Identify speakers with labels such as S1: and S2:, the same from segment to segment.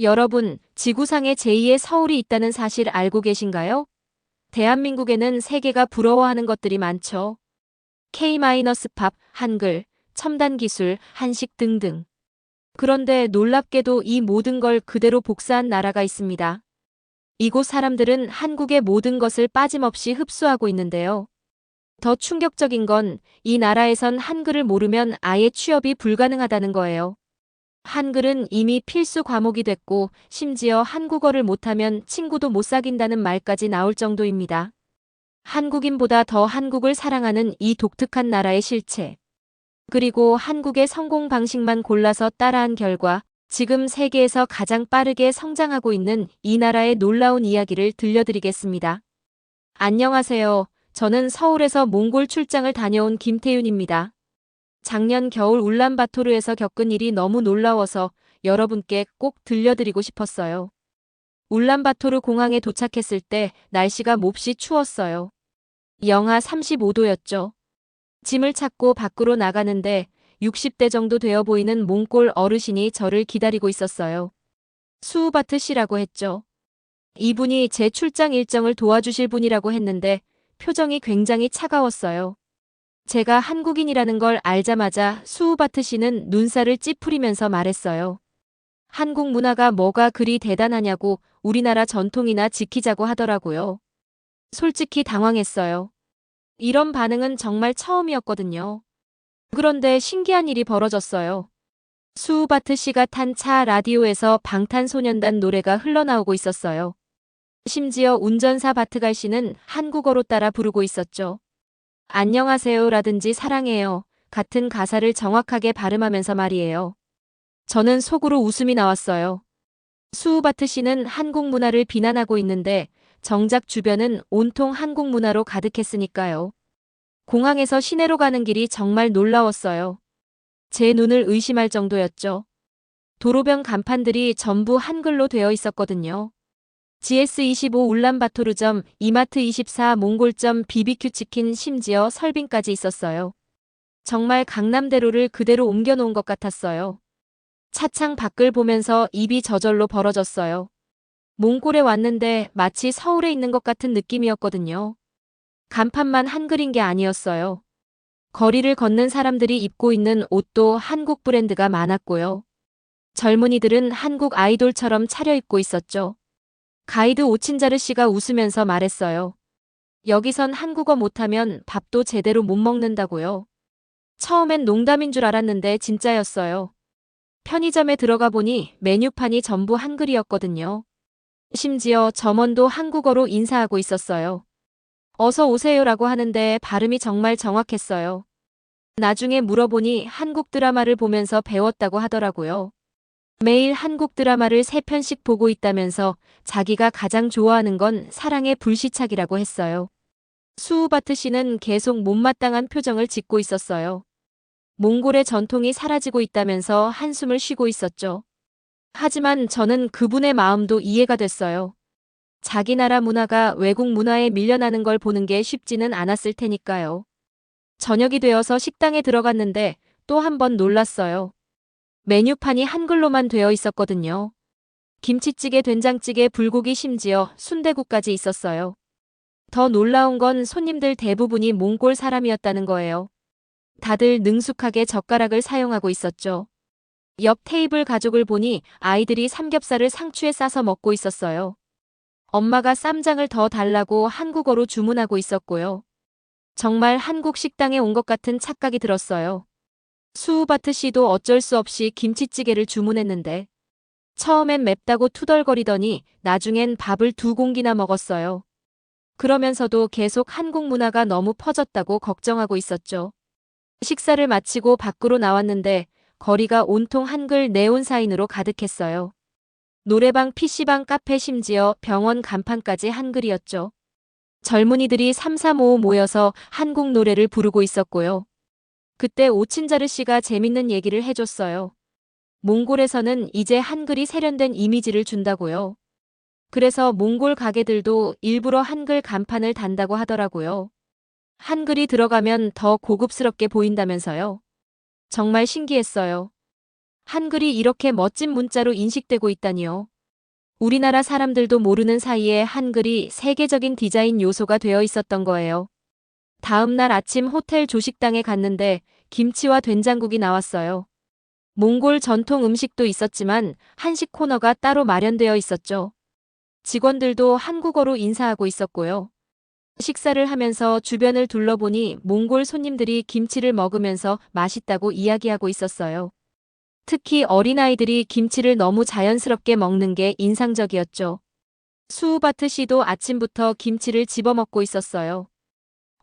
S1: 여러분, 지구상에 제2의 서울이 있다는 사실 알고 계신가요? 대한민국에는 세계가 부러워하는 것들이 많죠. K-팝, 한글, 첨단 기술, 한식 등등. 그런데 놀랍게도 이 모든 걸 그대로 복사한 나라가 있습니다. 이곳 사람들은 한국의 모든 것을 빠짐없이 흡수하고 있는데요. 더 충격적인 건 이 나라에선 한글을 모르면 아예 취업이 불가능하다는 거예요. 한글은 이미 필수 과목이 됐고 심지어 한국어를 못하면 친구도 못 사귄다는 말까지 나올 정도입니다. 한국인보다 더 한국을 사랑하는 이 독특한 나라의 실체. 그리고 한국의 성공 방식만 골라서 따라한 결과 지금 세계에서 가장 빠르게 성장하고 있는 이 나라의 놀라운 이야기를 들려드리겠습니다. 안녕하세요. 저는 서울에서 몽골 출장을 다녀온 김태윤입니다. 작년 겨울 울란바토르에서 겪은 일이 너무 놀라워서 여러분께 꼭 들려드리고 싶었어요. 울란바토르 공항에 도착했을 때 날씨가 몹시 추웠어요. 영하 35도였죠. 짐을 찾고 밖으로 나가는데 60대 정도 되어 보이는 몽골 어르신이 저를 기다리고 있었어요. 수우바트 씨라고 했죠. 이분이 제 출장 일정을 도와주실 분이라고 했는데 표정이 굉장히 차가웠어요. 제가 한국인이라는 걸 알자마자 수우바트 씨는 눈살을 찌푸리면서 말했어요. 한국 문화가 뭐가 그리 대단하냐고 우리나라 전통이나 지키자고 하더라고요. 솔직히 당황했어요. 이런 반응은 정말 처음이었거든요. 그런데 신기한 일이 벌어졌어요. 수우바트 씨가 탄 차 라디오에서 방탄소년단 노래가 흘러나오고 있었어요. 심지어 운전사 바트갈 씨는 한국어로 따라 부르고 있었죠. 안녕하세요 라든지 사랑해요 같은 가사를 정확하게 발음하면서 말이에요. 저는 속으로 웃음이 나왔어요. 수우바트 씨는 한국 문화를 비난하고 있는데 정작 주변은 온통 한국 문화로 가득했으니까요. 공항에서 시내로 가는 길이 정말 놀라웠어요. 제 눈을 의심할 정도였죠. 도로변 간판들이 전부 한글로 되어 있었거든요. GS25 울란바토르점, 이마트24 몽골점 BBQ 치킨 심지어 설빙까지 있었어요. 정말 강남대로를 그대로 옮겨놓은 것 같았어요. 차창 밖을 보면서 입이 저절로 벌어졌어요. 몽골에 왔는데 마치 서울에 있는 것 같은 느낌이었거든요. 간판만 한글인 게 아니었어요. 거리를 걷는 사람들이 입고 있는 옷도 한국 브랜드가 많았고요. 젊은이들은 한국 아이돌처럼 차려입고 있었죠. 가이드 오친자르 씨가 웃으면서 말했어요. 여기선 한국어 못하면 밥도 제대로 못 먹는다고요. 처음엔 농담인 줄 알았는데 진짜였어요. 편의점에 들어가 보니 메뉴판이 전부 한글이었거든요. 심지어 점원도 한국어로 인사하고 있었어요. 어서 오세요라고 하는데 발음이 정말 정확했어요. 나중에 물어보니 한국 드라마를 보면서 배웠다고 하더라고요. 매일 한국 드라마를 세 편씩 보고 있다면서 자기가 가장 좋아하는 건 사랑의 불시착이라고 했어요. 수우바트 씨는 계속 못마땅한 표정을 짓고 있었어요. 몽골의 전통이 사라지고 있다면서 한숨을 쉬고 있었죠. 하지만 저는 그분의 마음도 이해가 됐어요. 자기 나라 문화가 외국 문화에 밀려나는 걸 보는 게 쉽지는 않았을 테니까요. 저녁이 되어서 식당에 들어갔는데 또 한 번 놀랐어요. 메뉴판이 한글로만 되어 있었거든요. 김치찌개, 된장찌개, 불고기 심지어 순대국까지 있었어요. 더 놀라운 건 손님들 대부분이 몽골 사람이었다는 거예요. 다들 능숙하게 젓가락을 사용하고 있었죠. 옆 테이블 가족을 보니 아이들이 삼겹살을 상추에 싸서 먹고 있었어요. 엄마가 쌈장을 더 달라고 한국어로 주문하고 있었고요. 정말 한국 식당에 온 것 같은 착각이 들었어요. 수우바트 씨도 어쩔 수 없이 김치찌개를 주문했는데 처음엔 맵다고 투덜거리더니 나중엔 밥을 두 공기나 먹었어요. 그러면서도 계속 한국 문화가 너무 퍼졌다고 걱정하고 있었죠. 식사를 마치고 밖으로 나왔는데 거리가 온통 한글 네온 사인으로 가득했어요. 노래방, PC방, 카페 심지어 병원 간판까지 한글이었죠. 젊은이들이 335 모여서 한국 노래를 부르고 있었고요. 그때 오친자르 씨가 재밌는 얘기를 해줬어요. 몽골에서는 이제 한글이 세련된 이미지를 준다고요. 그래서 몽골 가게들도 일부러 한글 간판을 단다고 하더라고요. 한글이 들어가면 더 고급스럽게 보인다면서요. 정말 신기했어요. 한글이 이렇게 멋진 문자로 인식되고 있다니요. 우리나라 사람들도 모르는 사이에 한글이 세계적인 디자인 요소가 되어 있었던 거예요. 다음 날 아침 호텔 조식당에 갔는데 김치와 된장국이 나왔어요. 몽골 전통 음식도 있었지만 한식 코너가 따로 마련되어 있었죠. 직원들도 한국어로 인사하고 있었고요. 식사를 하면서 주변을 둘러보니 몽골 손님들이 김치를 먹으면서 맛있다고 이야기하고 있었어요. 특히 어린아이들이 김치를 너무 자연스럽게 먹는 게 인상적이었죠. 수우바트 씨도 아침부터 김치를 집어먹고 있었어요.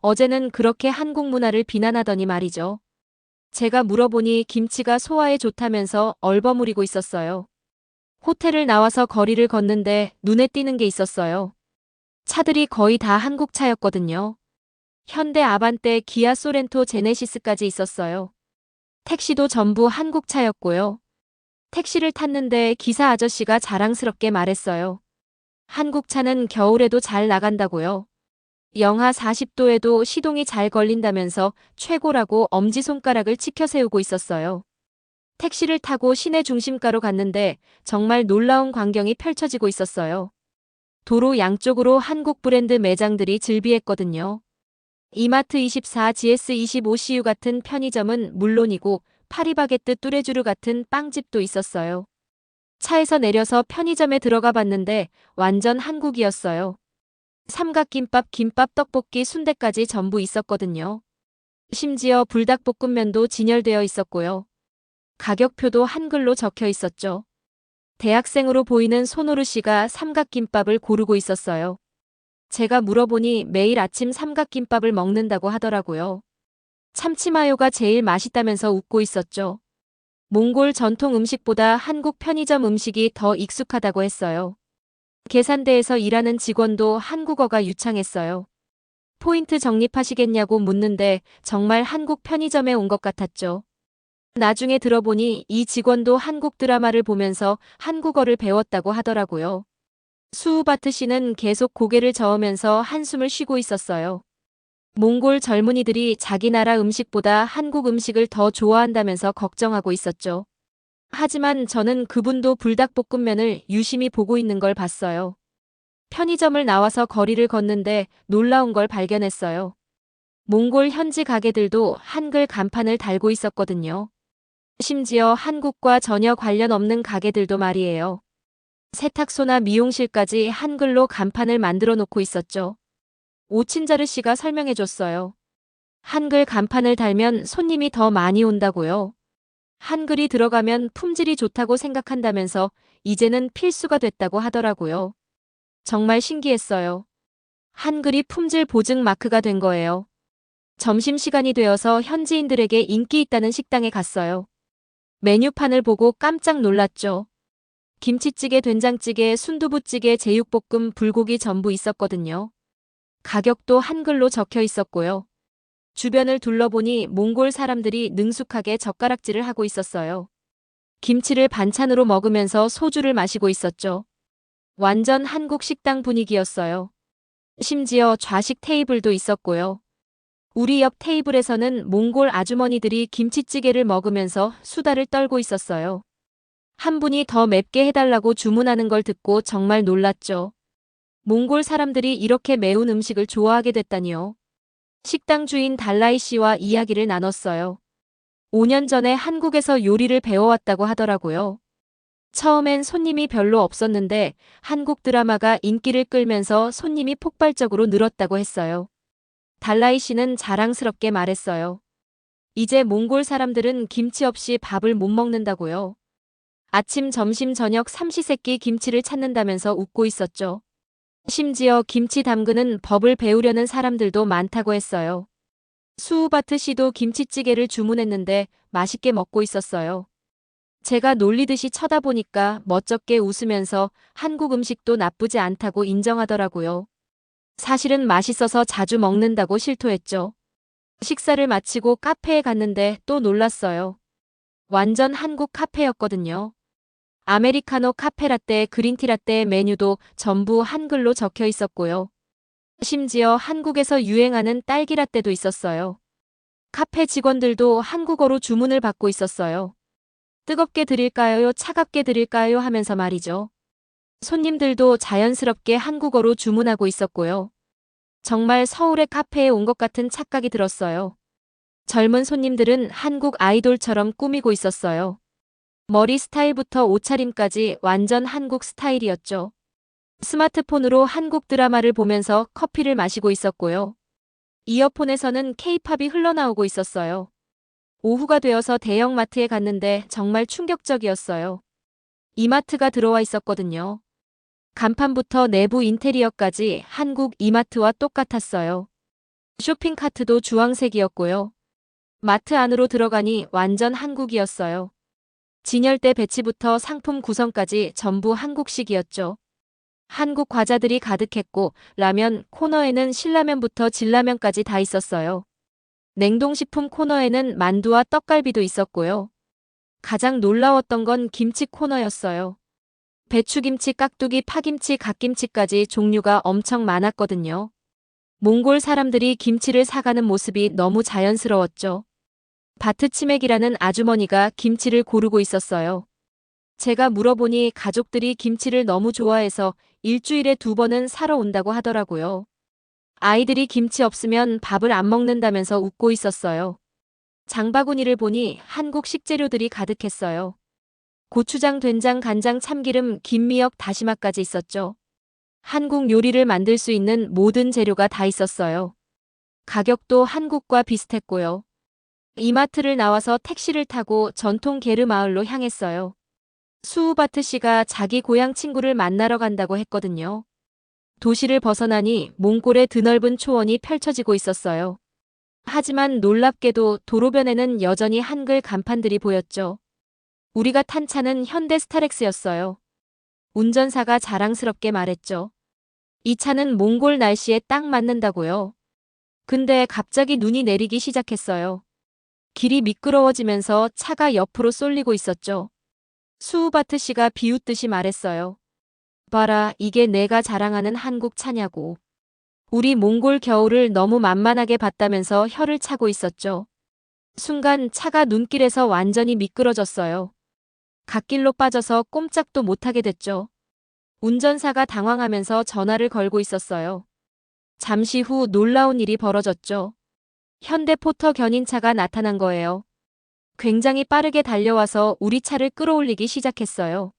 S1: 어제는 그렇게 한국 문화를 비난하더니 말이죠. 제가 물어보니 김치가 소화에 좋다면서 얼버무리고 있었어요. 호텔을 나와서 거리를 걷는데 눈에 띄는 게 있었어요. 차들이 거의 다 한국 차였거든요. 현대 아반떼, 기아 소렌토, 제네시스까지 있었어요. 택시도 전부 한국 차였고요. 택시를 탔는데 기사 아저씨가 자랑스럽게 말했어요. 한국 차는 겨울에도 잘 나간다고요. 영하 40도에도 시동이 잘 걸린다면서 최고라고 엄지손가락을 치켜 세우고 있었어요. 택시를 타고 시내 중심가로 갔는데 정말 놀라운 광경이 펼쳐지고 있었어요. 도로 양쪽으로 한국 브랜드 매장들이 즐비했거든요. 이마트 24, GS25 CU 같은 편의점은 물론이고 파리바게뜨 뚜레쥬르 같은 빵집도 있었어요. 차에서 내려서 편의점에 들어가 봤는데 완전 한국이었어요. 삼각김밥, 김밥, 떡볶이, 순대까지 전부 있었거든요. 심지어 불닭볶음면도 진열되어 있었고요. 가격표도 한글로 적혀 있었죠. 대학생으로 보이는 손오르 씨가 삼각김밥을 고르고 있었어요. 제가 물어보니 매일 아침 삼각김밥을 먹는다고 하더라고요. 참치마요가 제일 맛있다면서 웃고 있었죠. 몽골 전통 음식보다 한국 편의점 음식이 더 익숙하다고 했어요. 계산대에서 일하는 직원도 한국어가 유창했어요. 포인트 적립하시겠냐고 묻는데 정말 한국 편의점에 온 것 같았죠. 나중에 들어보니 이 직원도 한국 드라마를 보면서 한국어를 배웠다고 하더라고요. 수우바트 씨는 계속 고개를 저으면서 한숨을 쉬고 있었어요. 몽골 젊은이들이 자기 나라 음식보다 한국 음식을 더 좋아한다면서 걱정하고 있었죠. 하지만 저는 그분도 불닭볶음면을 유심히 보고 있는 걸 봤어요. 편의점을 나와서 거리를 걷는데 놀라운 걸 발견했어요. 몽골 현지 가게들도 한글 간판을 달고 있었거든요. 심지어 한국과 전혀 관련 없는 가게들도 말이에요. 세탁소나 미용실까지 한글로 간판을 만들어 놓고 있었죠. 오친자르 씨가 설명해 줬어요. 한글 간판을 달면 손님이 더 많이 온다고요. 한글이 들어가면 품질이 좋다고 생각한다면서 이제는 필수가 됐다고 하더라고요. 정말 신기했어요. 한글이 품질 보증 마크가 된 거예요. 점심시간이 되어서 현지인들에게 인기 있다는 식당에 갔어요. 메뉴판을 보고 깜짝 놀랐죠. 김치찌개, 된장찌개, 순두부찌개, 제육볶음, 불고기 전부 있었거든요. 가격도 한글로 적혀 있었고요. 주변을 둘러보니 몽골 사람들이 능숙하게 젓가락질을 하고 있었어요. 김치를 반찬으로 먹으면서 소주를 마시고 있었죠. 완전 한국 식당 분위기였어요. 심지어 좌식 테이블도 있었고요. 우리 옆 테이블에서는 몽골 아주머니들이 김치찌개를 먹으면서 수다를 떨고 있었어요. 한 분이 더 맵게 해달라고 주문하는 걸 듣고 정말 놀랐죠. 몽골 사람들이 이렇게 매운 음식을 좋아하게 됐다니요. 식당 주인 달라이 씨와 이야기를 나눴어요. 5년 전에 한국에서 요리를 배워왔다고 하더라고요. 처음엔 손님이 별로 없었는데 한국 드라마가 인기를 끌면서 손님이 폭발적으로 늘었다고 했어요. 달라이 씨는 자랑스럽게 말했어요. 이제 몽골 사람들은 김치 없이 밥을 못 먹는다고요. 아침, 점심, 저녁 삼시세끼 김치를 찾는다면서 웃고 있었죠. 심지어 김치 담그는 법을 배우려는 사람들도 많다고 했어요. 수우바트 씨도 김치찌개를 주문했는데 맛있게 먹고 있었어요. 제가 놀리듯이 쳐다보니까 멋쩍게 웃으면서 한국 음식도 나쁘지 않다고 인정하더라고요. 사실은 맛있어서 자주 먹는다고 실토했죠. 식사를 마치고 카페에 갔는데 또 놀랐어요. 완전 한국 카페였거든요. 아메리카노 카페라떼, 그린티라떼 메뉴도 전부 한글로 적혀 있었고요. 심지어 한국에서 유행하는 딸기라떼도 있었어요. 카페 직원들도 한국어로 주문을 받고 있었어요. 뜨겁게 드릴까요? 차갑게 드릴까요? 하면서 말이죠. 손님들도 자연스럽게 한국어로 주문하고 있었고요. 정말 서울의 카페에 온 것 같은 착각이 들었어요. 젊은 손님들은 한국 아이돌처럼 꾸미고 있었어요. 머리 스타일부터 옷차림까지 완전 한국 스타일이었죠. 스마트폰으로 한국 드라마를 보면서 커피를 마시고 있었고요. 이어폰에서는 케이팝이 흘러나오고 있었어요. 오후가 되어서 대형마트에 갔는데 정말 충격적이었어요. 이마트가 들어와 있었거든요. 간판부터 내부 인테리어까지 한국 이마트와 똑같았어요. 쇼핑카트도 주황색이었고요. 마트 안으로 들어가니 완전 한국이었어요. 진열대 배치부터 상품 구성까지 전부 한국식이었죠. 한국 과자들이 가득했고 라면 코너에는 신라면부터 진라면까지 다 있었어요. 냉동식품 코너에는 만두와 떡갈비도 있었고요. 가장 놀라웠던 건 김치 코너였어요. 배추김치, 깍두기, 파김치, 갓김치까지 종류가 엄청 많았거든요. 몽골 사람들이 김치를 사가는 모습이 너무 자연스러웠죠. 바트 치맥이라는 아주머니가 김치를 고르고 있었어요. 제가 물어보니 가족들이 김치를 너무 좋아해서 일주일에 두 번은 사러 온다고 하더라고요. 아이들이 김치 없으면 밥을 안 먹는다면서 웃고 있었어요. 장바구니를 보니 한국 식재료들이 가득했어요. 고추장, 된장, 간장, 참기름, 김미역, 다시마까지 있었죠. 한국 요리를 만들 수 있는 모든 재료가 다 있었어요. 가격도 한국과 비슷했고요. 이마트를 나와서 택시를 타고 전통 게르 마을로 향했어요. 수우바트 씨가 자기 고향 친구를 만나러 간다고 했거든요. 도시를 벗어나니 몽골의 드넓은 초원이 펼쳐지고 있었어요. 하지만 놀랍게도 도로변에는 여전히 한글 간판들이 보였죠. 우리가 탄 차는 현대 스타렉스였어요. 운전사가 자랑스럽게 말했죠. 이 차는 몽골 날씨에 딱 맞는다고요. 근데 갑자기 눈이 내리기 시작했어요. 길이 미끄러워지면서 차가 옆으로 쏠리고 있었죠. 수우바트 씨가 비웃듯이 말했어요. 봐라, 이게 내가 자랑하는 한국 차냐고. 우리 몽골 겨울을 너무 만만하게 봤다면서 혀를 차고 있었죠. 순간 차가 눈길에서 완전히 미끄러졌어요. 갓길로 빠져서 꼼짝도 못하게 됐죠. 운전사가 당황하면서 전화를 걸고 있었어요. 잠시 후 놀라운 일이 벌어졌죠. 현대 포터 견인차가 나타난 거예요. 굉장히 빠르게 달려와서 우리 차를 끌어올리기 시작했어요.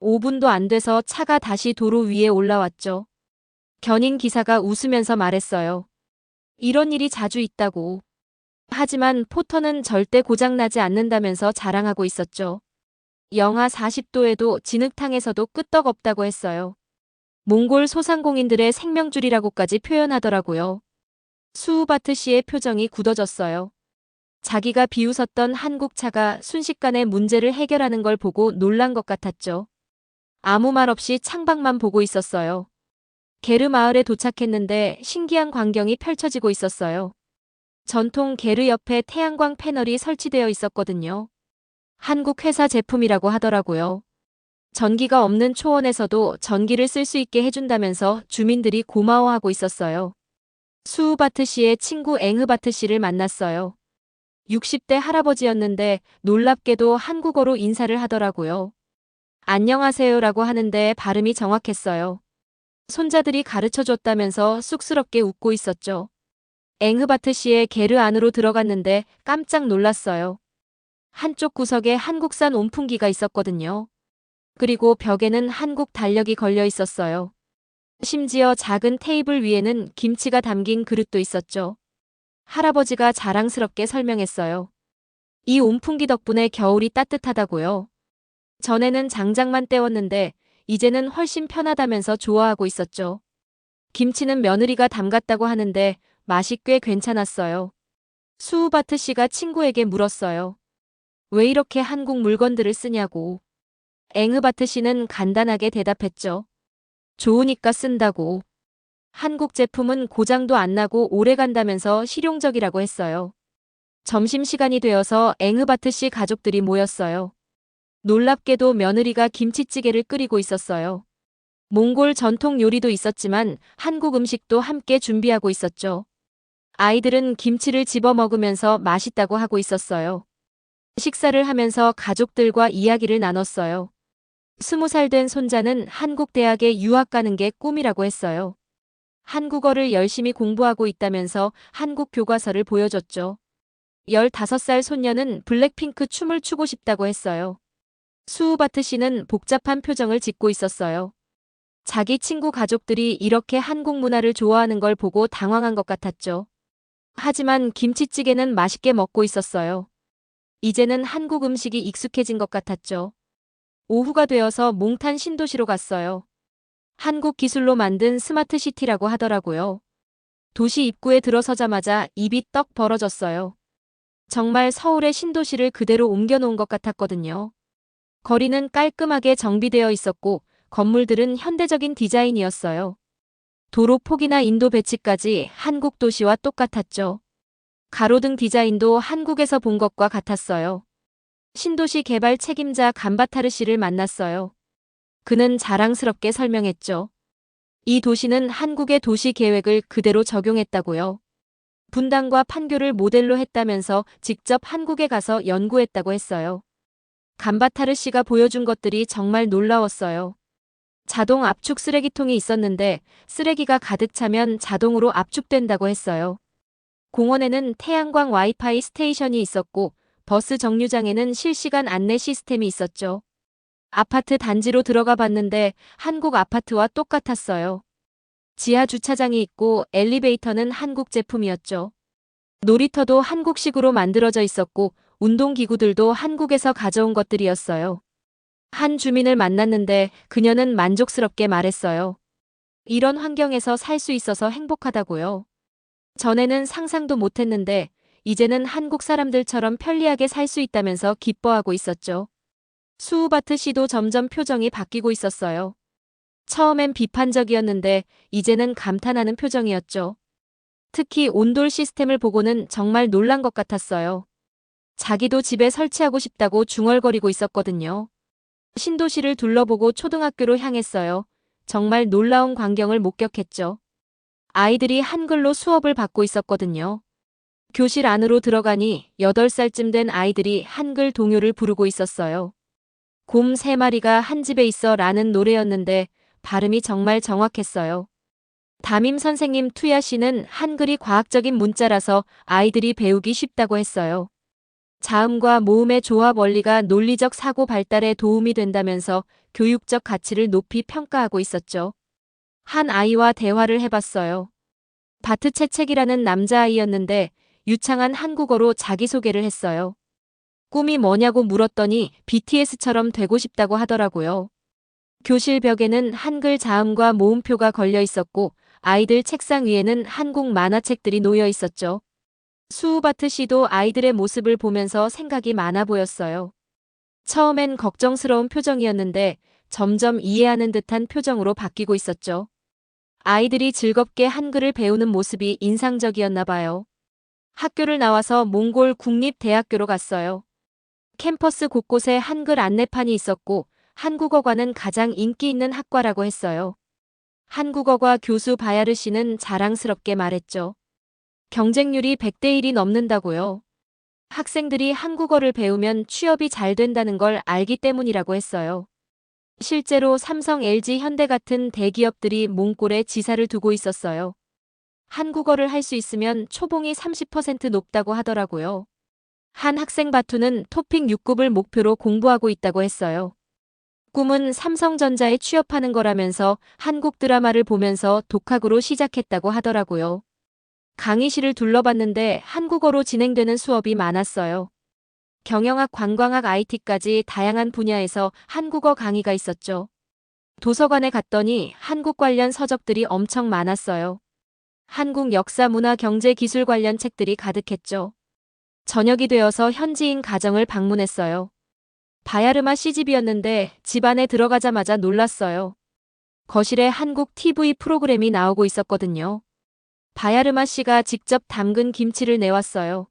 S1: 5분도 안 돼서 차가 다시 도로 위에 올라왔죠. 견인 기사가 웃으면서 말했어요. 이런 일이 자주 있다고. 하지만 포터는 절대 고장나지 않는다면서 자랑하고 있었죠. 영하 40도에도 진흙탕에서도 끄떡없다고 했어요. 몽골 소상공인들의 생명줄이라고까지 표현하더라고요. 수우바트 씨의 표정이 굳어졌어요. 자기가 비웃었던 한국차가 순식간에 문제를 해결하는 걸 보고 놀란 것 같았죠. 아무 말 없이 창밖만 보고 있었어요. 게르 마을에 도착했는데 신기한 광경이 펼쳐지고 있었어요. 전통 게르 옆에 태양광 패널이 설치되어 있었거든요. 한국 회사 제품이라고 하더라고요. 전기가 없는 초원에서도 전기를 쓸 수 있게 해준다면서 주민들이 고마워하고 있었어요. 수우바트 씨의 친구 앵흐바트 씨를 만났어요. 60대 할아버지였는데 놀랍게도 한국어로 인사를 하더라고요. 안녕하세요라고 하는데 발음이 정확했어요. 손자들이 가르쳐 줬다면서 쑥스럽게 웃고 있었죠. 앵흐바트 씨의 게르 안으로 들어갔는데 깜짝 놀랐어요. 한쪽 구석에 한국산 온풍기가 있었거든요. 그리고 벽에는 한국 달력이 걸려 있었어요. 심지어 작은 테이블 위에는 김치가 담긴 그릇도 있었죠. 할아버지가 자랑스럽게 설명했어요. 이 온풍기 덕분에 겨울이 따뜻하다고요. 전에는 장작만 때웠는데 이제는 훨씬 편하다면서 좋아하고 있었죠. 김치는 며느리가 담갔다고 하는데 맛이 꽤 괜찮았어요. 수우바트 씨가 친구에게 물었어요. 왜 이렇게 한국 물건들을 쓰냐고. 앵흐바트 씨는 간단하게 대답했죠. 좋으니까 쓴다고. 한국 제품은 고장도 안 나고 오래 간다면서 실용적이라고 했어요. 점심시간이 되어서 앵흐바트 씨 가족들이 모였어요. 놀랍게도 며느리가 김치찌개를 끓이고 있었어요. 몽골 전통 요리도 있었지만 한국 음식도 함께 준비하고 있었죠. 아이들은 김치를 집어 먹으면서 맛있다고 하고 있었어요. 식사를 하면서 가족들과 이야기를 나눴어요. 스무 살된 손자는 한국 대학에 유학 가는 게 꿈이라고 했어요. 한국어를 열심히 공부하고 있다면서 한국 교과서를 보여줬죠. 15살 손녀는 블랙핑크 춤을 추고 싶다고 했어요. 수우바트 씨는 복잡한 표정을 짓고 있었어요. 자기 친구 가족들이 이렇게 한국 문화를 좋아하는 걸 보고 당황한 것 같았죠. 하지만 김치찌개는 맛있게 먹고 있었어요. 이제는 한국 음식이 익숙해진 것 같았죠. 오후가 되어서 몽탄 신도시로 갔어요. 한국 기술로 만든 스마트 시티라고 하더라고요. 도시 입구에 들어서자마자 입이 떡 벌어졌어요. 정말 서울의 신도시를 그대로 옮겨놓은 것 같았거든요. 거리는 깔끔하게 정비되어 있었고 건물들은 현대적인 디자인이었어요. 도로 폭이나 인도 배치까지 한국 도시와 똑같았죠. 가로등 디자인도 한국에서 본 것과 같았어요. 신도시 개발 책임자 간바타르 씨를 만났어요. 그는 자랑스럽게 설명했죠. 이 도시는 한국의 도시 계획을 그대로 적용했다고요. 분당과 판교를 모델로 했다면서 직접 한국에 가서 연구했다고 했어요. 간바타르 씨가 보여준 것들이 정말 놀라웠어요. 자동 압축 쓰레기통이 있었는데 쓰레기가 가득 차면 자동으로 압축된다고 했어요. 공원에는 태양광 와이파이 스테이션이 있었고 버스 정류장에는 실시간 안내 시스템이 있었죠. 아파트 단지로 들어가 봤는데 한국 아파트와 똑같았어요. 지하 주차장이 있고 엘리베이터는 한국 제품이었죠. 놀이터도 한국식으로 만들어져 있었고 운동기구들도 한국에서 가져온 것들이었어요. 한 주민을 만났는데 그녀는 만족스럽게 말했어요. 이런 환경에서 살 수 있어서 행복하다고요. 전에는 상상도 못했는데 이제는 한국 사람들처럼 편리하게 살 수 있다면서 기뻐하고 있었죠. 수우바트 씨도 점점 표정이 바뀌고 있었어요. 처음엔 비판적이었는데 이제는 감탄하는 표정이었죠. 특히 온돌 시스템을 보고는 정말 놀란 것 같았어요. 자기도 집에 설치하고 싶다고 중얼거리고 있었거든요. 신도시를 둘러보고 초등학교로 향했어요. 정말 놀라운 광경을 목격했죠. 아이들이 한글로 수업을 받고 있었거든요. 교실 안으로 들어가니 8살쯤 된 아이들이 한글 동요를 부르고 있었어요. 곰세 마리가 한 집에 있어 라는 노래였는데 발음이 정말 정확했어요. 담임 선생님 투야 씨는 한글이 과학적인 문자라서 아이들이 배우기 쉽다고 했어요. 자음과 모음의 조합 원리가 논리적 사고 발달에 도움이 된다면서 교육적 가치를 높이 평가하고 있었죠. 한 아이와 대화를 해봤어요. 바트 채책이라는 남자아이였는데 유창한 한국어로 자기소개를 했어요. 꿈이 뭐냐고 물었더니 BTS처럼 되고 싶다고 하더라고요. 교실 벽에는 한글 자음과 모음표가 걸려 있었고 아이들 책상 위에는 한국 만화책들이 놓여 있었죠. 수우바트 씨도 아이들의 모습을 보면서 생각이 많아 보였어요. 처음엔 걱정스러운 표정이었는데 점점 이해하는 듯한 표정으로 바뀌고 있었죠. 아이들이 즐겁게 한글을 배우는 모습이 인상적이었나 봐요. 학교를 나와서 몽골 국립대학교로 갔어요. 캠퍼스 곳곳에 한글 안내판이 있었고 한국어과는 가장 인기 있는 학과라고 했어요. 한국어과 교수 바야르 씨는 자랑스럽게 말했죠. 경쟁률이 100대 1이 넘는다고요. 학생들이 한국어를 배우면 취업이 잘 된다는 걸 알기 때문이라고 했어요. 실제로 삼성, LG, 현대 같은 대기업들이 몽골에 지사를 두고 있었어요. 한국어를 할 수 있으면 초봉이 30% 높다고 하더라고요. 한 학생 바투는 토픽 6급을 목표로 공부하고 있다고 했어요. 꿈은 삼성전자에 취업하는 거라면서 한국 드라마를 보면서 독학으로 시작했다고 하더라고요. 강의실을 둘러봤는데 한국어로 진행되는 수업이 많았어요. 경영학, 관광학, IT까지 다양한 분야에서 한국어 강의가 있었죠. 도서관에 갔더니 한국 관련 서적들이 엄청 많았어요. 한국 역사, 문화, 경제, 기술 관련 책들이 가득했죠. 저녁이 되어서 현지인 가정을 방문했어요. 바야르마 시집이었는데 집 안에 들어가자마자 놀랐어요. 거실에 한국 TV 프로그램이 나오고 있었거든요. 바야르마 씨가 직접 담근 김치를 내왔어요.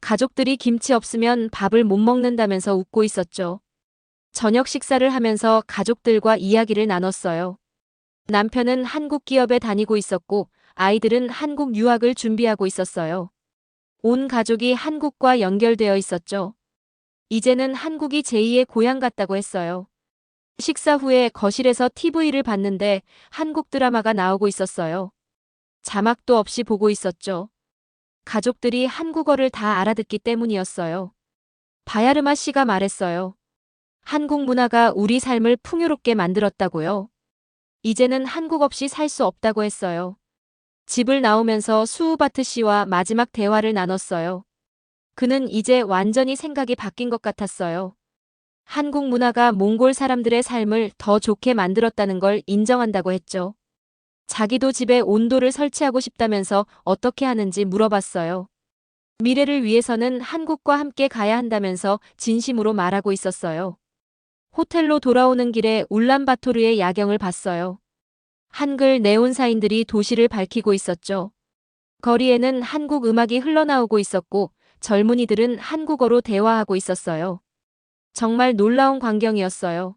S1: 가족들이 김치 없으면 밥을 못 먹는다면서 웃고 있었죠. 저녁 식사를 하면서 가족들과 이야기를 나눴어요. 남편은 한국 기업에 다니고 있었고 아이들은 한국 유학을 준비하고 있었어요. 온 가족이 한국과 연결되어 있었죠. 이제는 한국이 제2의 고향 같다고 했어요. 식사 후에 거실에서 TV를 봤는데 한국 드라마가 나오고 있었어요. 자막도 없이 보고 있었죠. 가족들이 한국어를 다 알아듣기 때문이었어요. 바야르마 씨가 말했어요. 한국 문화가 우리 삶을 풍요롭게 만들었다고요. 이제는 한국 없이 살 수 없다고 했어요. 집을 나오면서 수우바트 씨와 마지막 대화를 나눴어요. 그는 이제 완전히 생각이 바뀐 것 같았어요. 한국 문화가 몽골 사람들의 삶을 더 좋게 만들었다는 걸 인정한다고 했죠. 자기도 집에 온도를 설치하고 싶다면서 어떻게 하는지 물어봤어요. 미래를 위해서는 한국과 함께 가야 한다면서 진심으로 말하고 있었어요. 호텔로 돌아오는 길에 울란바토르의 야경을 봤어요. 한글 네온사인들이 도시를 밝히고 있었죠. 거리에는 한국 음악이 흘러나오고 있었고 젊은이들은 한국어로 대화하고 있었어요. 정말 놀라운 광경이었어요.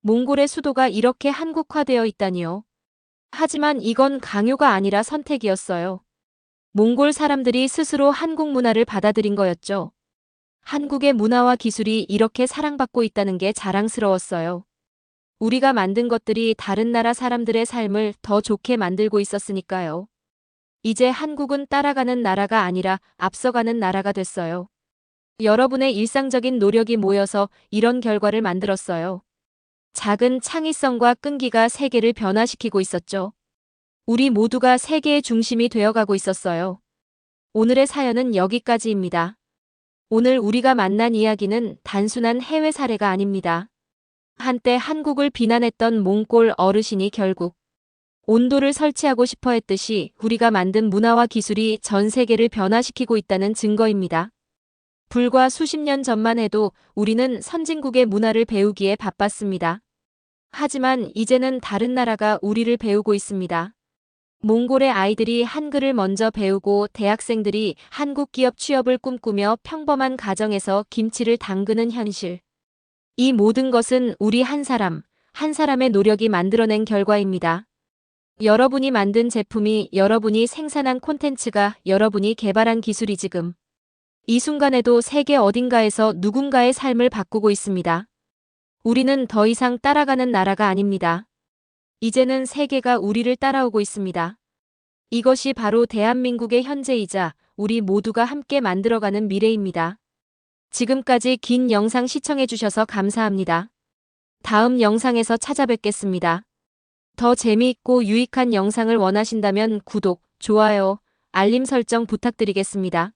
S1: 몽골의 수도가 이렇게 한국화되어 있다니요. 하지만 이건 강요가 아니라 선택이었어요. 몽골 사람들이 스스로 한국 문화를 받아들인 거였죠. 한국의 문화와 기술이 이렇게 사랑받고 있다는 게 자랑스러웠어요. 우리가 만든 것들이 다른 나라 사람들의 삶을 더 좋게 만들고 있었으니까요. 이제 한국은 따라가는 나라가 아니라 앞서가는 나라가 됐어요. 여러분의 일상적인 노력이 모여서 이런 결과를 만들었어요. 작은 창의성과 끈기가 세계를 변화시키고 있었죠. 우리 모두가 세계의 중심이 되어가고 있었어요. 오늘의 사연은 여기까지입니다. 오늘 우리가 만난 이야기는 단순한 해외 사례가 아닙니다. 한때 한국을 비난했던 몽골 어르신이 결국 온도를 설치하고 싶어 했듯이 우리가 만든 문화와 기술이 전 세계를 변화시키고 있다는 증거입니다. 불과 수십 년 전만 해도 우리는 선진국의 문화를 배우기에 바빴습니다. 하지만 이제는 다른 나라가 우리를 배우고 있습니다. 몽골의 아이들이 한글을 먼저 배우고 대학생들이 한국 기업 취업을 꿈꾸며 평범한 가정에서 김치를 담그는 현실. 이 모든 것은 우리 한 사람, 한 사람의 노력이 만들어낸 결과입니다. 여러분이 만든 제품이 여러분이 생산한 콘텐츠가 여러분이 개발한 기술이 지금 이 순간에도 세계 어딘가에서 누군가의 삶을 바꾸고 있습니다. 우리는 더 이상 따라가는 나라가 아닙니다. 이제는 세계가 우리를 따라오고 있습니다. 이것이 바로 대한민국의 현재이자 우리 모두가 함께 만들어가는 미래입니다. 지금까지 긴 영상 시청해주셔서 감사합니다. 다음 영상에서 찾아뵙겠습니다. 더 재미있고 유익한 영상을 원하신다면 구독, 좋아요, 알림 설정 부탁드리겠습니다.